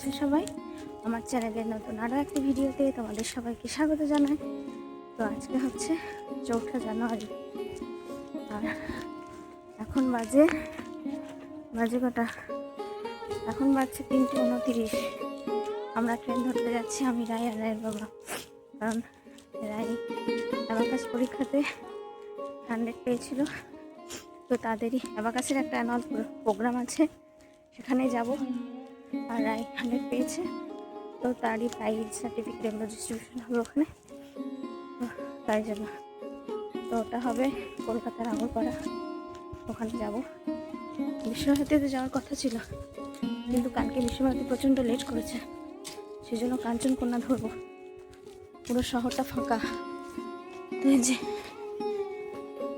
আছেন সবাই? আমার চ্যানেলের নতুন আরও একটি ভিডিওতে তোমাদের সবাইকে স্বাগত জানাই। তো আজকে হচ্ছে চৌঠা জানুয়ারি। আর এখন বাজে বাজে কটা? এখন বাজছে তিনটে উনতিরিশ। আমরা ট্রেন ধরতে যাচ্ছি, আমি রায় আর রায়ের বাবা। কারণ রায় অ্যাবাকাস পরীক্ষাতে হান্ড্রেড পেয়েছিল। তো তাদেরই অ্যাবাকাসের একটা অ্যানুয়াল প্রোগ্রাম আছে। সেখানে যাব। আর রায় হান্ড্রেড পেয়েছে। তো তারই প্রাইজ সার্টিফিকেট এগুলো ডিস্ট্রিবিউশন হবে ওখানে। তাই জন্য। তো ওটা হবে কলকাতার আগরপাড়া। ওখানে যাব। বিশ্বভারতীতে যাওয়ার কথা ছিল। কিন্তু কালকে বিশ্বভারতী প্রচণ্ড লেট করেছে। সেই জন্য কাঞ্চনকন্যা ধরবো। পুরো শহরটা ফাঁকা। যে,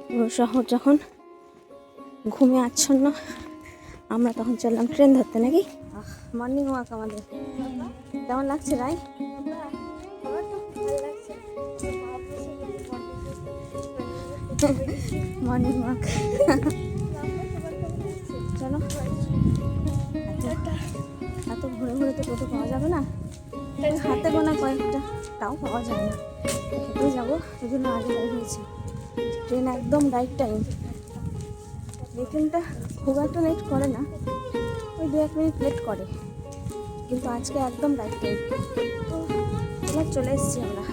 পুরো শহর যখন ঘুমে আচ্ছন্ন, আমরা তখন চললাম ট্রেন ধরতে, নাকি? মর্নিং ওয়াক আমাদের। কেমন লাগছে, রাই? মর্নিং ওয়াক চলো। এত ঘুরে ঘুরে তো টোটো পাওয়া যাবে না। হাতে গোনা কয়েকটা তাও পাওয়া যায় না। হেঁটেই যাব এই জন্য আগে বের হয়েছি ট্রেন একদম রাইট টাইম এই ট্রেনটা খুব একটা লেট করে না। ওই দু এক মিনিট লেট করে। কিন্তু আজকে একদম রাইট টাইম এবার চলে এসেছি আমরা।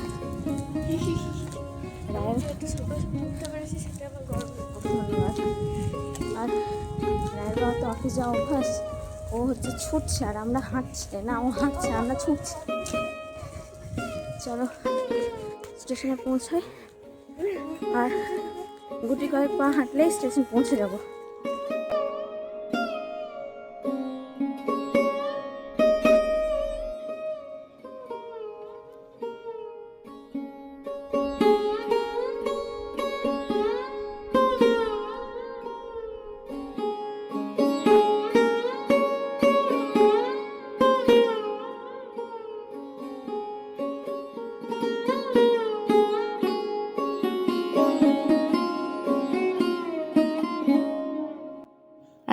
আর রায়ের বাবা তো অফিস যাওয়া অভ্যাস। ও হচ্ছে ছুটছে আর আমরা হাঁটছি না? ও হাঁটছে, আমরা ছুটছি। চলো স্টেশনে পৌঁছাই। আর গুটি কয়েক পা হাঁটলেই স্টেশন পৌঁছে যাব।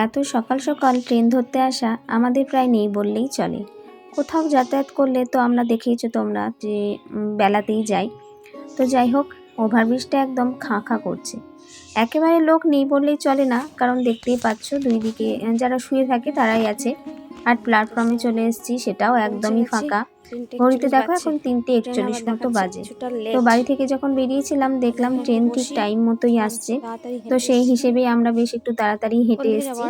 এত সকাল সকাল ট্রেন ধরতে আসা আমাদের প্রায় নেই বললেই চলে। কোথাও যাতায়াত করলে তো আমরা দেখেইছো তোমরা যে বেলাতেই যাই। তো যাই হোক ওভারব্রিজটা একদম খাঁ খাঁ করছে। একেবারে লোক নেই বললেই চলে না কারণ দেখতেই পাচ্ছ দুই দিকে যারা শুয়ে থাকে তারাই আছে। আর প্ল্যাটফর্মে চলে এসেছি সেটাও একদমই ফাঁকা। ঘড়িতে দেখো এখন তিনটে একচল্লিশ মতো বাজে। তো বাড়ি থেকে যখন বেরিয়েছিলাম দেখলাম ট্রেন ঠিক টাইম মতোই আসছে। তো সেই হিসেবে আমরা বেশ একটু তাড়াতাড়ি হেঁটে এসেছি।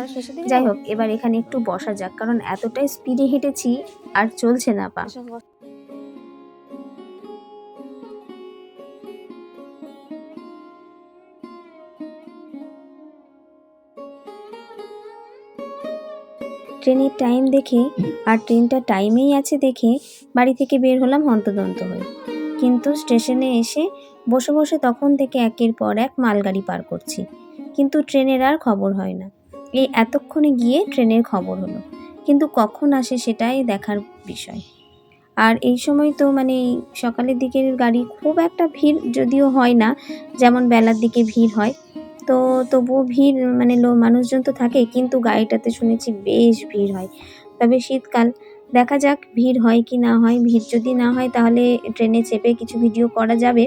যাই হোক এবার এখানে একটু বসা যাক কারণ এতটাই স্পিডে হেঁটেছি আর চলছে না পা। ট্রেনের টাইম দেখে আর ট্রেনটা টাইমেই আছে দেখে বাড়ি থেকে বের হলাম হন্তদন্ত হয়ে। কিন্তু স্টেশনে এসে বসে বসে তখন থেকে একের পর এক মালগাড়ি পার করছি। কিন্তু ট্রেনের আর খবর হয় না। এই এতক্ষণে গিয়ে ট্রেনের খবর হলো। কিন্তু কখন আসে সেটাই দেখার বিষয়। আর এই সময় তো মানে সকালের দিকের গাড়ি খুব একটা ভিড় যদিও হয় না, যেমন বেলার দিকে ভিড় হয়। তো তবুও ভিড় মানে মানুষজন তো থাকে, কিন্তু গাড়িটাতে শুনেছি বেশ ভিড় হয়। তবে শীতকাল, দেখা যাক ভিড় হয় কি না হয়। ভিড় যদি না হয় তাহলে ট্রেনে চেপে কিছু ভিডিও করা যাবে।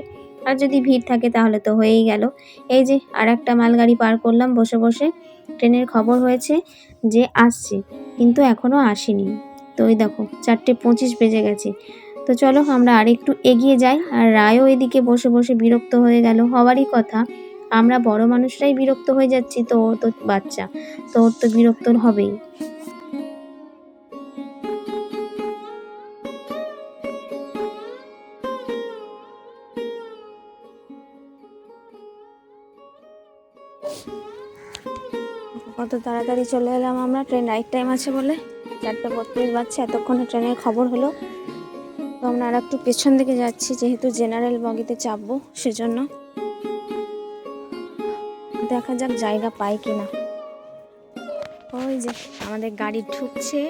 আর যদি ভিড় থাকে তাহলে তো হয়েই গেল। এই যে আর একটা মালগাড়ি পার করলাম বসে বসে। ট্রেনের খবর হয়েছে যে আসছে, কিন্তু এখনও আসেনি। তো ওই দেখো, চারটে পঁচিশ বেজে গেছে। তো চলো আমরা আর একটু এগিয়ে যাই। আর রায়ও এদিকে বসে বসে বিরক্ত হয়ে গেল। হওয়ারই কথা। আমরা বড় মানুষরাই বিরক্ত হয়ে যাচ্ছি তো ও তো বাচ্চা, তো ওর তো বিরক্ত হবেই। কত তাড়াতাড়ি চলে এলাম আমরা ট্রেন রাইট টাইম আছে বলে। চারটে বত্রিশ বাজছে, এতক্ষণে ট্রেনের খবর হলো। তো আমরা আর একটু পেছন দিকে যাচ্ছি, যেহেতু জেনারেল বগিতে চাপবো, সেজন্য। দেখা যাক জায়গা পাই কি না ওই যে আমাদের গাড়ি ঢুকছে।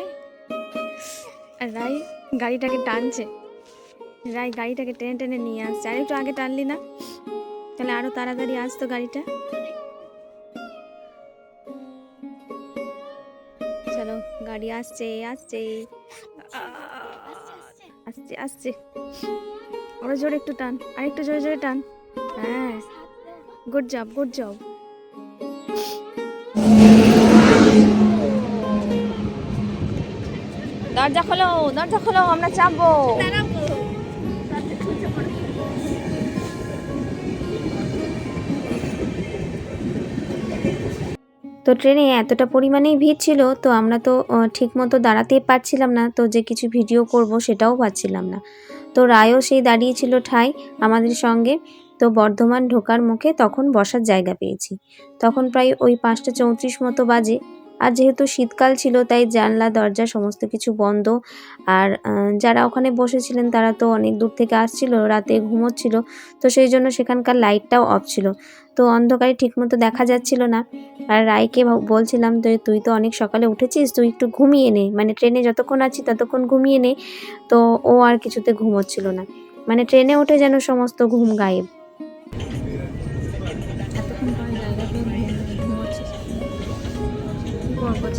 রাই গাড়িটাকে টানছে। রাই গাড়িটাকে টেনে টেনে নিয়ে আসছে। আর একটু আগে টানলি না? তাহলে আরও তাড়াতাড়ি আসতো গাড়িটা। চলো, গাড়ি আসছে আসছে। আসছে আসছে। আরও জোরে একটু টান। আর একটু জোরে জোরে টান। হ্যাঁ। গুড জব গুড জব দরজা খোলো দরজা খোলো, আমরা চাপবো। তো ট্রেনে এতটা পরিমাণেই ভিড় ছিল, তো আমরা তো ঠিক মতো দাঁড়াতেই পারছিলাম না, তো যে কিছু ভিডিও করব সেটাও পাচ্ছিলাম না। তো রায়ও সেই দাঁড়িয়েছিল ঠাই আমাদের সঙ্গে, তো বর্ধমান ঢোকার মুখে তখন বসার জায়গা পেয়েছি। তখন প্রায় ওই পাঁচটা চৌত্রিশ মতো বাজে। আর যেহেতু শীতকাল ছিল, তাই জানলা, দরজা সমস্ত কিছু বন্ধ। আর যারা ওখানে বসেছিলেন, তারা তো অনেক দূর থেকে আসছিল, রাতে ঘুমোচ্ছিল, তো সেই জন্য সেখানকার লাইটটাও অফ ছিল। তো অন্ধকারে ঠিকমতো দেখা যাচ্ছিল না। আর রায়কে বলছিলাম তো তুই তো অনেক সকালে উঠেছিস, তুই একটু ঘুমিয়ে নে। মানে ট্রেনে যতক্ষণ আছি, ততক্ষণ ঘুমিয়ে নে। তো ও আর কিছুতে ঘুমোচ্ছিল না। মানে ট্রেনে উঠে যেন সমস্ত ঘুম গায়েব।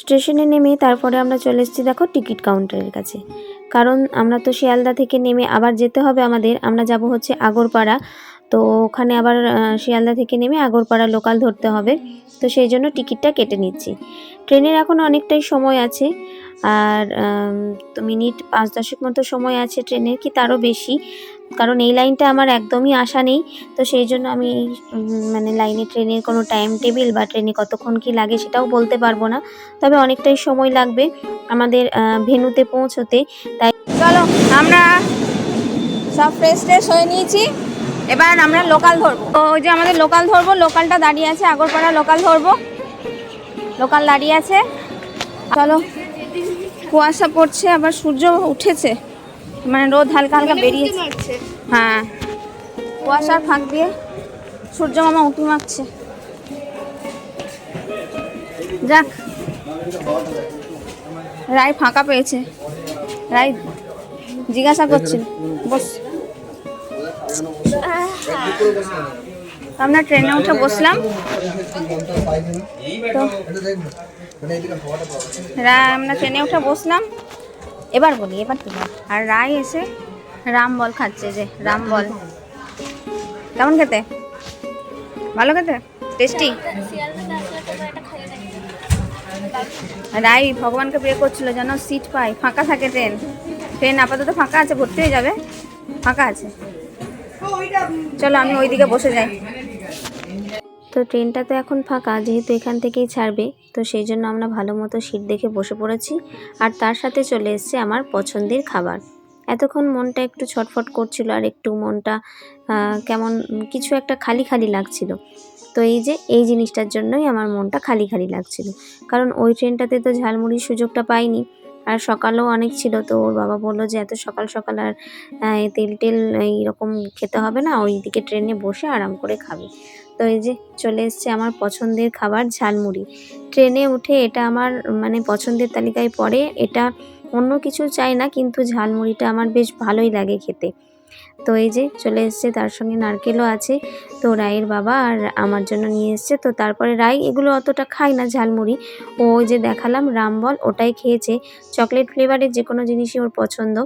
স্টেশনে নেমে তারপরে আমরা চলে এসেছি দেখো টিকিট কাউন্টারের কাছে। কারণ আমরা তো শিয়ালদা থেকে নেমে আবার যেতে হবে আমাদের। আমরা যাব হচ্ছে আগরপাড়া। তো ওখানে আবার শিয়ালদা থেকে নেমে আগরপাড়া লোকাল ধরতে হবে। তো সেই জন্য টিকিটটা কেটে নিচ্ছি। ট্রেনের এখন অনেকটাই সময় আছে। আর মিনিট পাঁচ দশেক মতো সময় আছে ট্রেনের, কি তারও বেশি। কারণ এই লাইনটা আমার একদমই আশা নেই। তো সেই জন্য আমি মানে লাইনে ট্রেনের কোনো টাইম টেবিল বা ট্রেনে কতক্ষণ কি লাগে সেটাও বলতে পারব না। তবে অনেকটাই সময় লাগবে আমাদের আহ, ভেন্যুতে পৌঁছতে। তাই চলো আমরা সব ফ্রেশ ট্রেশ হয়ে নিয়েছি। এবার আমরা লোকাল ধরবো। ওই যে আমাদের লোকাল ধরবো লোকালটা দাঁড়িয়ে আছে আগরপাড়া লোকাল ধরবো। লোকাল দাঁড়িয়ে আছে। চলো কুয়াশা পড়ছে আবার সূর্য উঠেছে। মানে রোদ হালকা হালকা বেরিয়েছে। হ্যাঁ। কুয়াশার ফাঁক দিয়ে সূর্য মামা উঁকি মারছে। যাক। রায় ফাঁকা পেয়েছে। রায় জিজ্ঞাসা করছিল বস। আমরা ট্রেনে উঠে বসলাম। তো আমরা ট্রেনে উঠে বসলাম। এবার বলি, এবার তুই। আর রায় এসে রাম বল খাচ্ছে যে, রাম বল। কেমন খেতে? ভালো খেতে? টেস্টি? রাই ভগবানকে প্রে করছিল যেন সিট পাই ফাঁকা থাকে ট্রেন। ট্রেন আপাতত ফাঁকা আছে, ভর্তি হয়ে যাবে। ফাঁকা আছে। চলো, আমি ওইদিকে বসে যাই। তো ট্রেনটা তো এখন ফাঁকা, যেহেতু এখান থেকেই ছাড়বে, তো সেই জন্য আমরা ভালো মতো সিট দেখে বসে পড়েছি। আর তার সাথে চলে এসছে আমার পছন্দের খাবার। এতক্ষণ মনটা একটু ছটফট করছিল আর একটু মনটা কেমন কিছু একটা খালি খালি লাগছিল। তো এই যে, এই জিনিসটার জন্যই আমার মনটা খালি খালি লাগছিল। কারণ ওই ট্রেনটাতে তো ঝালমুড়ির সুযোগটা পাইনি। আর সকালও অনেক ছিল, তো ওর বাবা বলল যে, এত সকাল সকাল আর তেল টেল এইরকম খেতে হবে না ওই দিকে ট্রেনে বসে আরাম করে খাবে। তো এই যে চলে এসছে আমার পছন্দের খাবার ঝালমুড়ি। ট্রেনে উঠে এটা আমার মানে পছন্দের তালিকায় পড়ে। এটা অন্য কিছু চাই না, কিন্তু ঝালমুড়িটা আমার বেশ ভালোই লাগে খেতে। তো এই যে চলে এসছে, তার সঙ্গে নারকেলও আছে। তো রায়ের বাবা আর আমার জন্য নিয়ে এসছে। তো তারপরে রাই এগুলো অতটা খায় না ঝালমুড়ি। ও যে দেখালাম রামবল ওটাই খেয়েছে। চকলেট ফ্লেভারের যে কোনো জিনিসই ওর পছন্দ।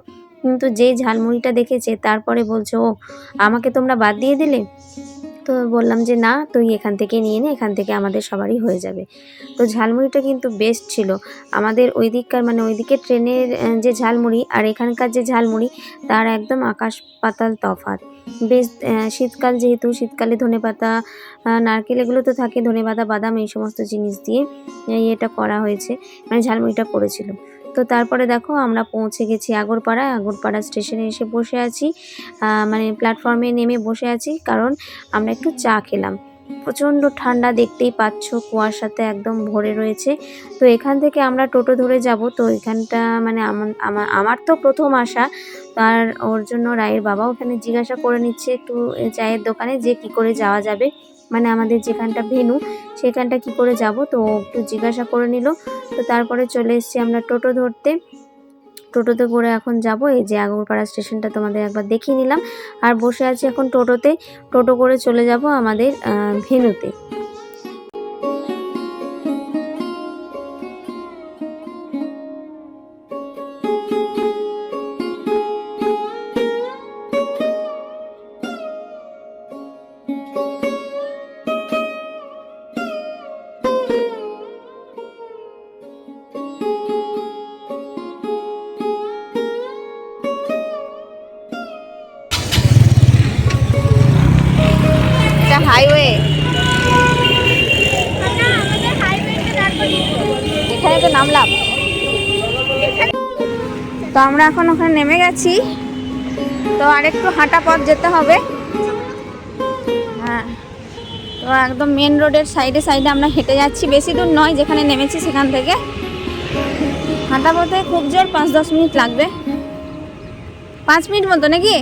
কিন্তু যেই ঝালমুড়িটা দেখেছে, তারপরে বলছে, ও, আমাকে তোমরা বাদ দিয়ে দিলে? তো বললাম যে না তুই এখান থেকে নিয়ে নে এখান থেকে আমাদের সবারই হয়ে যাবে। তো ঝালমুড়িটা কিন্তু বেস্ট ছিল। আমাদের ওই দিককার মানে ওইদিকে ট্রেনের যে ঝালমুড়ি আর এখানকার যে ঝালমুড়ি তার একদম আকাশ পাতাল তফাৎ। বেশ শীতকাল যেহেতু শীতকালে ধনেপাতা আহ, নারকেল এগুলো তো থাকে ধনেপাতা বাদাম এই সমস্ত জিনিস দিয়ে এটা করা হয়েছে মানে ঝালমুড়িটা করেছিল। তো তারপরে দেখো আমরা পৌঁছে গেছি আগরপাড়া। আগরপাড়া স্টেশনে এসে বসে আছি। মানে প্ল্যাটফর্মে নেমে বসে আছি কারণ আমরা একটু চা খেলাম। প্রচণ্ড ঠান্ডা দেখতেই পাচ্ছ, কুয়াশাতে একদম ভরে রয়েছে। তো এখান থেকে আমরা টোটো ধরে যাব। তো এখানটা মানে আমার- আমার তো প্রথম আসা। তার ওর জন্য রায়ের বাবা ওখানে জিজ্ঞাসা করে নিচ্ছে একটু চায়ের দোকানে যে কি করে যাওয়া যাবে? মানে আমাদের যেখানটা ভেনু, সেখানটা কি করে যাব? তো একটু জিজ্ঞাসা করে নিল। তো তারপরে চলে এসছি আমরা টোটো ধরতে। টোটোতে করে এখন যাব। এই যে আগরপাড়া স্টেশনটা তোমাদের একবার দেখিয়ে নিলাম। আর বসে আছি এখন টোটোতে। টোটো করে চলে যাব আমাদের ভেনুতে। আমরা এখন ওখানে নেমে গেছি। তো আরেকটু হাঁটা পথ যেতে হবে। হ্যাঁ। তো একদম মেন রোডের সাইডে সাইডে আমরা হেঁটে যাচ্ছি। বেশি দূর নয়, যেখানে নেমেছি সেখান থেকে। হাঁটা পথে খুব জোর, পাঁচ দশ মিনিট লাগবে। পাঁচ মিনিট মতো নাকি?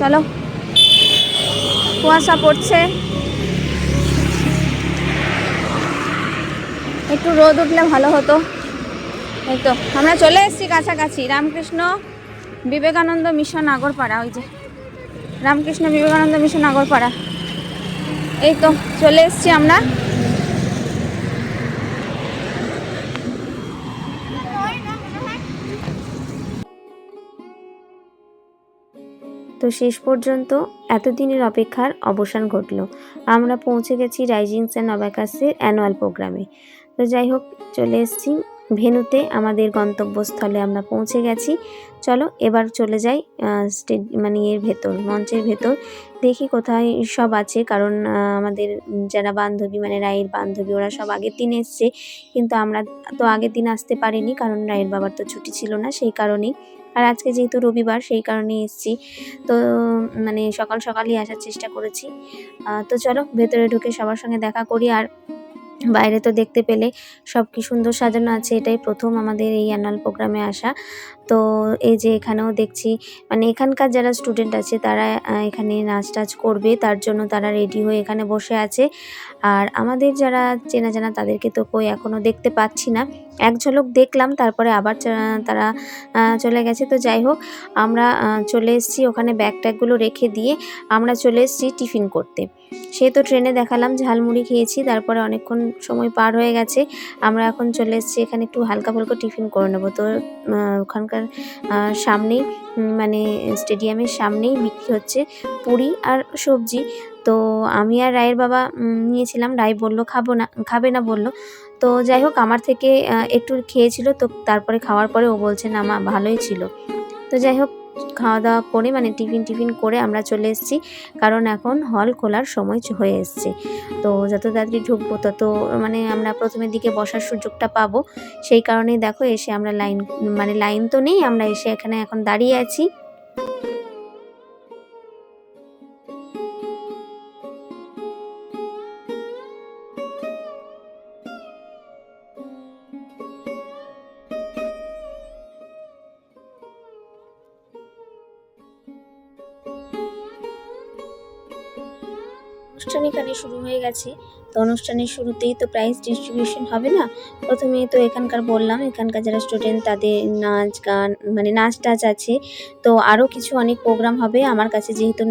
চলো। কুয়াশা পড়ছে। একটু রোদ উঠলে ভালো হতো। এই তো, আমরা চলে এসেছি কাছাকাছি। রামকৃষ্ণ বিবেকানন্দ মিশন আগরপাড়া, ওই যে। রামকৃষ্ণ বিবেকানন্দ মিশন আগরপাড়া। এই তো, চলে এসেছি আমরা। তো শেষ পর্যন্ত এতদিনের অপেক্ষার অবসান ঘটলো। আমরা পৌঁছে গেছি রাইজিংস অ্যান্ড অ্যাবাকাসের অ্যানুয়াল প্রোগ্রামে তো যাই হোক চলে এসেছি ভেনুতে। আমাদের গন্তব্যস্থলে আমরা পৌঁছে গেছি। চলো এবার চলে যাই আহ, স্টে মানে এর ভেতর মঞ্চের ভেতর। দেখি কোথায় সব আছে কারণ আমাদের যারা বান্ধবী মানে রায়ের বান্ধবী ওরা সব আগের দিন এসছে। কিন্তু আমরা তো আগের দিন আসতে পারিনি কারণ রায়ের বাবার তো ছুটি ছিল না সেই কারণেই। আর আজকে যেহেতু রবিবার সেই কারণেই এসছি। তো মানে সকাল সকালই আসার চেষ্টা করেছি। তো চলো ভেতরে ঢুকে সবার সঙ্গে দেখা করি। আর বাইরে তো দেখতে পেলে সব কি সুন্দর সাজানো আছে, এটাই প্রথম আমাদের এই অ্যানুয়াল প্রোগ্রামে আসা। তো এই যে এখানেও দেখছি মানে এখানকার যারা স্টুডেন্ট আছে তারা এখানে নাচ টাচ করবে, তার জন্য তারা রেডি হয়ে এখানে বসে আছে। আর আমাদের যারা চেনা জানা তাদেরকে তো কই এখনও দেখতে পাচ্ছি না। এক ঝলক দেখলাম, তারপরে আবার তারা চলে গেছে। তো যাই হোক, আমরা চলে এসেছি। ওখানে ব্যাগ ট্যাগগুলো রেখে দিয়ে আমরা চলে এসেছি টিফিন করতে। সে তো ট্রেনে দেখালাম, ঝালমুড়ি খেয়েছি, তারপরে অনেকক্ষণ সময় পার হয়ে গেছে। আমরা এখন চলে এসেছি, এখানে একটু হালকা ফুলকা টিফিন করে নেব। তো ওখানকার আহ, সামনেই মানে স্টেডিয়ামের সামনেই বিক্রি হচ্ছে পুরি আর সবজি। তো আমি আর রায়ের বাবা নিয়েছিলাম। রায় বলল খাব না খাবে না বলল। তো যাই হোক আমার থেকে একটু খেয়েছিল। তো তারপরে খাওয়ার পরে ও বলছে না মা ভালোই ছিল। তো যাই হোক খাওয়া দাওয়া করে মানে টিফিন টিফিন করে আমরা চলে এসেছি। কারণ এখন হল খোলার সময় হয়ে এসছে। তো যত তাড়াতাড়ি ঢুকবো, তত মানে আমরা প্রথমের দিকে বসার সুযোগটা পাবো। সেই কারণেই দেখো এসে আমরা লাইন মানে লাইন তো নেই, আমরা এসে এখানে এখন দাঁড়িয়ে আছি। শুরু হয়ে গেছে। তো অনুষ্ঠানের শুরুতেই তো প্রাইজ ডিস্ট্রিবিউশন হবে না? প্রথমেই তো এখানকার বললাম, এখানকার যারা স্টুডেন্ট তাদের নাচ, গান মানে নাচ টাচ আছে। তো আরও কিছু অনেক প্রোগ্রাম হবে। আমার কাছে যেহেতু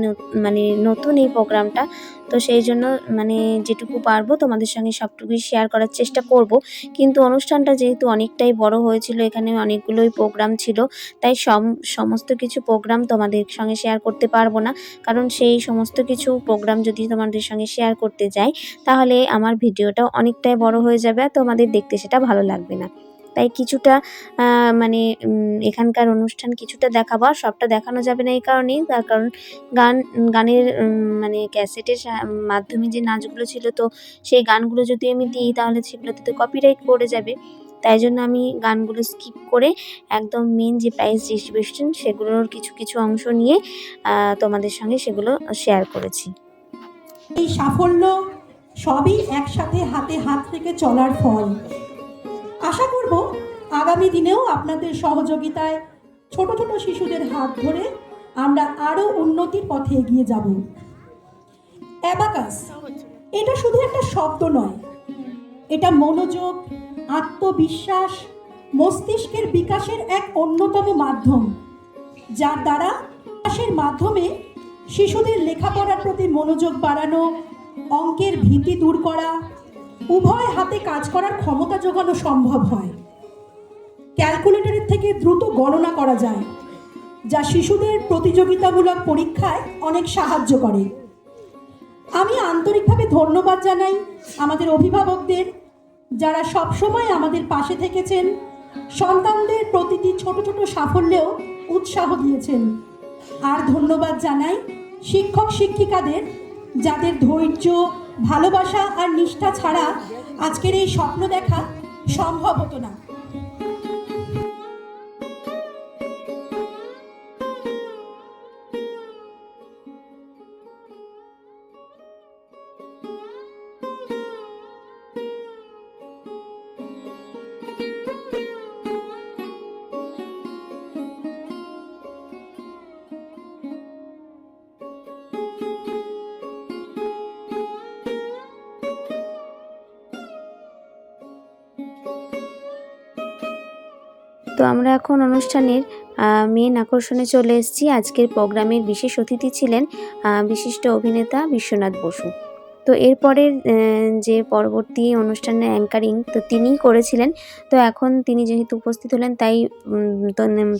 মানে নতুন এই প্রোগ্রামটা তো সেই জন্য মানে যেটুকু পারব তোমাদের সঙ্গে সবটুকুই শেয়ার করার চেষ্টা করব। কিন্তু অনুষ্ঠানটা যেহেতু অনেকটাই বড় হয়েছিল, এখানে অনেকগুলোই প্রোগ্রাম ছিল, তাই সম, সমস্ত কিছু প্রোগ্রাম তোমাদের সঙ্গে শেয়ার করতে পারব না। কারণ সেই সমস্ত কিছু প্রোগ্রাম যদি তোমাদের সঙ্গে শেয়ার করতে যাই, তাহলে আমার ভিডিওটা অনেকটাই বড় হয়ে যাবে আর তোমাদের দেখতে সেটা ভালো লাগবে না। তাই কিছুটা মানে এখানকার অনুষ্ঠান কিছুটা দেখাবো আর সবটা দেখানো যাবে না এই কারণেই। তার কারণ গান, গানের মানে ক্যাসেটের মাধ্যমে যে নাচগুলো ছিল তো সেই গানগুলো যদি আমি দিই তাহলে সেগুলোতে তো কপিরাইট পড়ে যাবে। তাই জন্য আমি গানগুলো স্কিপ করে একদম মেন যে প্রাইজ ডিস্ট্রিবিউশন সেগুলোর কিছু কিছু অংশ নিয়ে তোমাদের সঙ্গে সেগুলো শেয়ার করেছি। এই সাফল্য সবই একসাথে হাতে হাত রেখে চলার ফল। আশা করব আগামী দিনেও আপনাদের সহযোগিতায় ছোট ছোট শিশুদের হাত ধরে আমরা আরও উন্নতির পথে এগিয়ে যাব। অ্যাবাকাস, এটা শুধু একটা শব্দ নয়। এটা মনোযোগ, আত্মবিশ্বাস, মস্তিষ্কের বিকাশের এক অন্যতম মাধ্যম, যার দ্বারা বিকাশের মাধ্যমে শিশুদের লেখাপড়ার প্রতি মনোযোগ বাড়ানো অঙ্কের ভীতি দূর করা, উভয় হাতে কাজ করার ক্ষমতা যোগানো সম্ভব হয়। ক্যালকুলেটরের থেকে দ্রুত গণনা করা যায়, যা শিশুদের প্রতিযোগিতামূলক পরীক্ষায় অনেক সাহায্য করে। আমি আন্তরিকভাবে ধন্যবাদ জানাই আমাদের অভিভাবকদের, যারা সবসময় আমাদের পাশে থেকেছেন, সন্তানদের প্রতিটি ছোট ছোট সাফল্যেও উৎসাহ দিয়েছেন। আর ধন্যবাদ জানাই শিক্ষক শিক্ষিকাদের যাদের ধৈর্য ভালোবাসা আর নিষ্ঠা ছাড়া আজকের এই স্বপ্ন দেখা সম্ভব হতো না। তো আমরা এখন অনুষ্ঠানের মেন আকর্ষণে চলে এসেছি। আজকের প্রোগ্রামের বিশেষ অতিথি ছিলেন বিশিষ্ট অভিনেতা বিশ্বনাথ বসু। তো এরপরের যে পরবর্তী অনুষ্ঠানের অ্যাঙ্কারিং তো তিনিই করেছিলেন। তো এখন তিনি যেহেতু উপস্থিত হলেন, তাই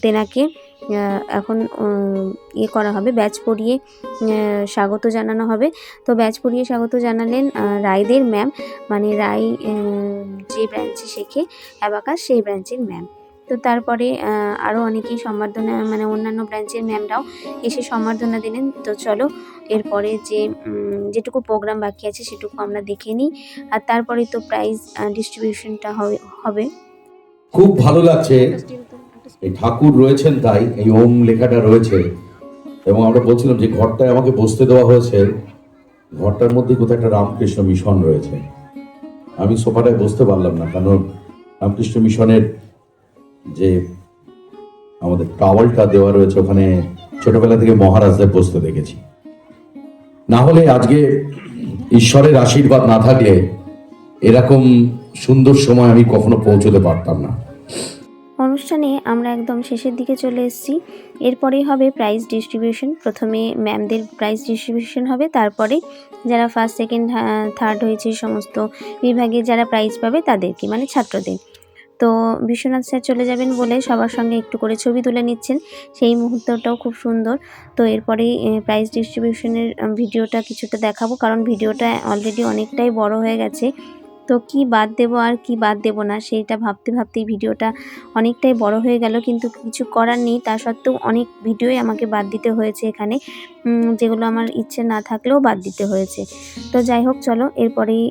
তেনাকে এখন ইয়ে করা হবে, ব্যাচ পড়িয়ে স্বাগত জানানো হবে। তো ব্যাচ পড়িয়ে স্বাগত জানালেন রায়দের ম্যাম মানে রায় যে ব্রাঞ্চে শেখে, অ্যাবাকাস, সেই ব্রাঞ্চের ম্যাম তো তারপরে আরও অনেকেই সম্বর্ধনা মানে অন্যান্য ব্রাঞ্চের ম্যামরাও এসে সম্বর্ধনা দিলেন। তো চলো, এরপরে যে যেটুকু প্রোগ্রাম বাকি আছে সেটুকু আমরা দেখে নিই। আর তারপরে তো প্রাইজ ডিস্ট্রিবিউশনটা হবে খুব ভালো লাগছে। এই ঠাকুর রয়েছেন তাই, এই ওম লেখাটা রয়েছে। এবং আমরা বলছিলাম যে ঘরটায় আমাকে বসতে দেওয়া হয়েছে। ঘরটার মধ্যে কোথাও একটা রামকৃষ্ণ মিশন রয়েছে। আমি সোফাটায় বসতে পারলাম না, কারণ রামকৃষ্ণ মিশনের যে আমাদের টাওয়ালটা দেওয়া রয়েছে ওখানে ছোটবেলা থেকে মহারাজদের বসতে দেখেছি। না হলে আজকে ঈশ্বরের আশীর্বাদ না থাকলে এরকম সুন্দর সময় আমি কখনো পৌঁছতে পারতাম না। অনুষ্ঠানে আমরা একদম শেষের দিকে চলে এসেছি। এরপরেই হবে প্রাইজ ডিস্ট্রিবিউশন প্রথমে ম্যামদের প্রাইজ ডিস্ট্রিবিউশন হবে। তারপরে যারা ফার্স্ট সেকেন্ড থার্ড হয়েছে, সমস্ত বিভাগে যারা প্রাইজ পাবে তাদেরকে মানে ছাত্রদের। তো বিশ্বনাথ স্যার চলে যাবেন বলে সবার সঙ্গে একটু করে ছবি তুলে নিচ্ছেন। সেই মুহূর্তটাও খুব সুন্দর। তো এরপরেই প্রাইজ ডিস্ট্রিবিউশনের ভিডিওটা কিছুটা দেখাবো। কারণ ভিডিওটা অলরেডি অনেকটাই বড় হয়ে গেছে। তো কি বাদ দেবো আর কি বাদ দেবো না, সেইটা ভাবতে ভাবতেই ভিডিওটা অনেকটাই বড় হয়ে গেল। কিন্তু কিছু করার নেই, তা সত্ত্বেও অনেক ভিডিওই আমাকে বাদ দিতে হয়েছে এখানে। যেগুলো আমার ইচ্ছে না থাকলেও বাদ দিতে হয়েছে। তো যাই হোক, চলো এরপরেই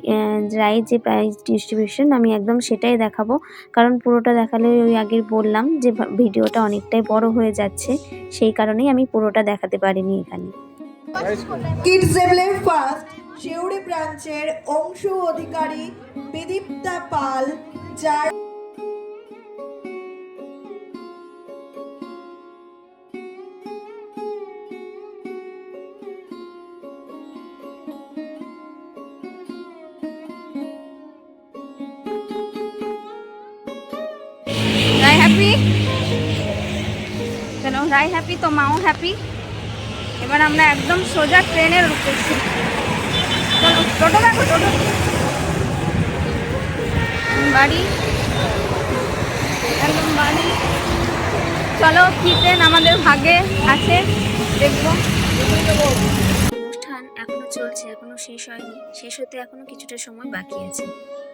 রায়ের যে প্রাইজ ডিস্ট্রিবিউশন আমি একদম সেটাই দেখাবো। কারণ পুরোটা দেখালে ওই আগের বললাম যে ভিডিওটা অনেকটাই বড় হয়ে যাচ্ছে। সেই কারণেই আমি পুরোটা দেখাতে পারিনি এখানে। শিউড়ি ব্রাঞ্চের অংশ অধিকারী বিদীপ্তা পাল যার হ্যাপি রাই হ্যাপি তো মাও হ্যাপি এবার আমরা একদম সোজা ট্রেনের উঠতেছি টোটো দেখো, টোটো। বাড়ি। একদম বাড়ি। চলো, কি আমাদের ভাগে আছে, দেখব। অনুষ্ঠান এখনও চলছে, এখনও শেষ হয়নি। শেষ হতে এখনও কিছুটা সময় বাকি আছে।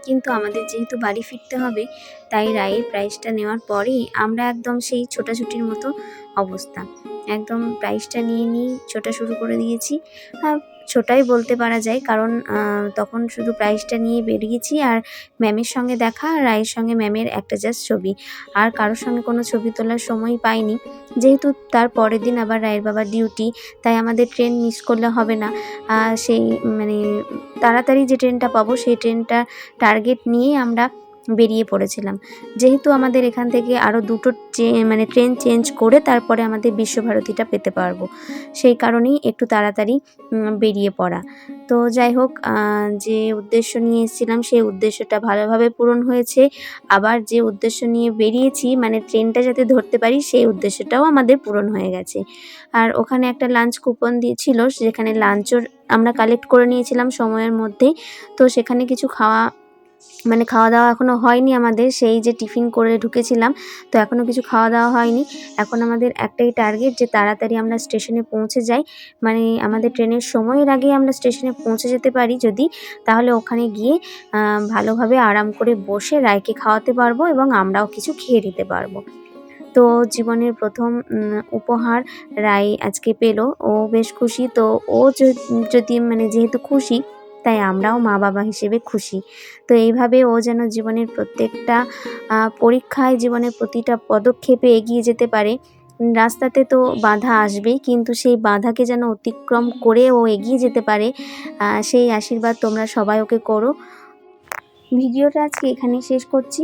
কিন্তু আমাদের যেহেতু বাড়ি ফিরতে হবে, তাই রায়ের প্রাইজটা নেওয়ার পরেই আমরা একদম সেই ছোটাছুটির মতো অবস্থা। একদম প্রাইসটা নিয়ে নিয়ে ছোটা শুরু করে দিয়েছি। হ্যাঁ ছোটাই বলতে পারা যায়, কারণ তখন শুধু প্রাইসটা নিয়ে বেরিয়েছি আর ম্যামের সঙ্গে দেখা আর রায়ের সঙ্গে ম্যামের একটা জাস্ট ছবি। আর কারোর সঙ্গে কোনো ছবি তোলার সময় পাইনি। যেহেতু তার পরের দিন আবার রায়ের বাবার ডিউটি তাই আমাদের ট্রেন মিস করলে হবে না। সেই মানে তাড়াতাড়ি যে ট্রেনটা পাবো, সেই ট্রেনটা টার্গেট নিয়ে আমরা বেরিয়ে পড়েছিলাম। যেহেতু আমাদের এখান থেকে আরও দুটো মানে ট্রেন চেঞ্জ করে তারপরে আমাদের বিশ্বভারতীটা পেতে পারব। সেই কারণেই একটু তাড়াতাড়ি বেরিয়ে পড়া। তো যাই হোক যে উদ্দেশ্য নিয়ে এসেছিলাম সেই উদ্দেশ্যটা ভালোভাবে পূরণ হয়েছে। আবার যে উদ্দেশ্য নিয়ে বেরিয়েছি মানে ট্রেনটা যাতে ধরতে পারি, সেই উদ্দেশ্যটাও আমাদের পূরণ হয়ে গেছে। আর ওখানে একটা লাঞ্চ কুপন দিয়েছিল যেখানে লাঞ্চও আমরা কালেক্ট করে নিয়েছিলাম সময়ের মধ্যেই তো সেখানে কিছু খাওয়া মানে খাওয়া দাওয়া এখনও হয়নি আমাদের, সেই যে টিফিন করে ঢুকেছিলাম, তো এখনও কিছু খাওয়া দাওয়া হয়নি। এখন আমাদের একটাই টার্গেট যে তাড়াতাড়ি আমরা স্টেশনে পৌঁছে যাই। মানে আমাদের ট্রেনের সময়ের আগে আমরা স্টেশনে পৌঁছে যেতে পারি যদি, তাহলে ওখানে গিয়ে ভালোভাবে আরাম করে বসে রায়কে খাওয়াতে পারব এবং আমরাও কিছু খেয়ে নিতে পারব। তো জীবনের প্রথম উপহার রায় আজকে পেল। ও বেশ খুশি। তো ও যদি মানে যেহেতু খুশি তাই আমরাও মা বাবা হিসেবে খুশি। তো এইভাবে ও যেন জীবনের প্রত্যেকটা পরীক্ষায় জীবনের প্রতিটা পদক্ষেপে এগিয়ে যেতে পারে। রাস্তাতে তো বাধা আসবেই, কিন্তু সেই বাধাকে যেন অতিক্রম করে ও এগিয়ে যেতে পারে সেই আশীর্বাদ তোমরা সবাই ওকে করো। ভিডিওটা আজকে এখানেই শেষ করছি।